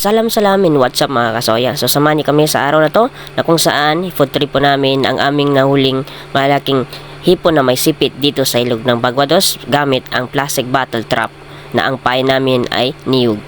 Salam salamin, what's up mga kasoya? So samahan niyo kami sa araw na to na kung saan food trip po namin ang aming nahuling malaking hipon na may sipit dito sa ilog ng Bagwados gamit ang plastic bottle trap na ang pain namin ay niyug.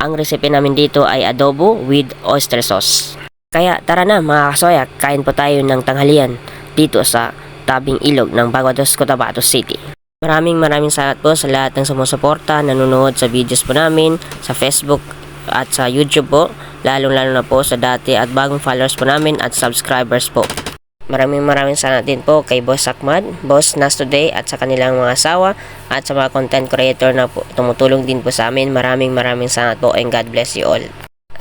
Ang recipe namin dito ay adobo with oyster sauce. Kaya tara na mga kasoya, kain po tayo ng tanghalian dito sa tabing ilog ng Bagwados, Cotabato City. Maraming maraming salamat po sa lahat ng sumusuporta, nanonood sa videos po namin, sa Facebook at sa YouTube po, lalong lalo na po sa dati at bagong followers po namin at subscribers po. Maraming maraming salamat din po kay Boss Akmad, Boss Nas Today at sa kanilang mga asawa at sa mga content creator na po, tumutulong din po sa amin. Maraming maraming salamat po and God bless you all.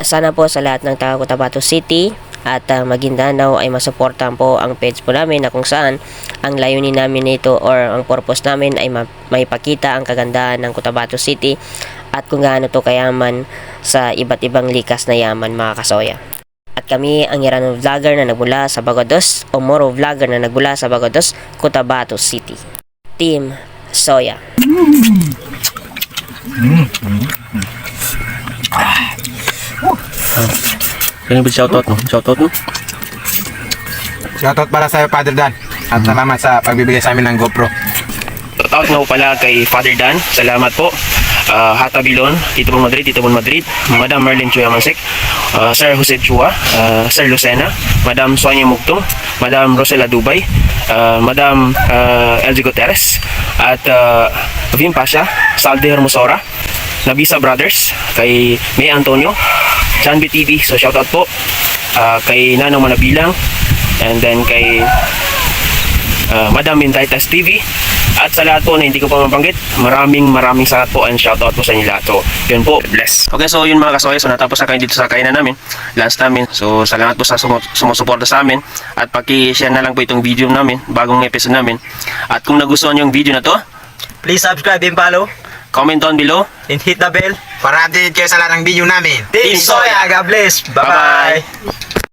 Sana po sa lahat ng taga Cotabato City at uh, Maguindanao ay masuportahan po ang page po namin na kung saan ang layunin namin nito or ang purpose namin ay ma- maipakita ang kagandahan ng Cotabato City at kung gaano to kayaman sa iba't ibang likas na yaman mga kasoya. At kami ang Irano vlogger na nagmula sa Bagodos o Moro vlogger na nagmula sa Bagodos, Cotabato City. Team Soya. Kaya ba shoutout mo? Shoutout mo? Shoutout para sa Father Dan at salamat sa pagbibigay sa amin ng GoPro. Shoutout po pala kay Father Dan. Salamat po. Uh, Hata Bilon, Tito Bon Madrid, Tito Bon Madrid, Madam Merlin Chua Mansek, uh, Sir Jose Chua, uh, Sir Lucena, Madam Sonia Mugtong, Madam Rosela Dubay, uh, Madam uh, LG Guterres, at uh, Vim Pasha, Salde Hermosora, Nabisa Brothers, kay May Antonio, John. TV, so shoutout po, uh, kay Nanong Manabilang, and then kay uh, Madam Mintaitas TV at sa lahat po na hindi ko pa mabanggit maraming maraming salamat po and shoutout po sa inyo lahat so yun po bless okay so yun mga kasoy so natapos na kayo dito sa kainan namin lunch namin so salamat po sa sumu- sumusuporta sa amin at paki-share na lang po itong video namin bagong episode namin at kung nagustuhan nyo yung video na to Please subscribe and follow comment down below and hit the bell. Para update kayo sa lahat ng video namin. Team Soya, God bless. Bye-bye.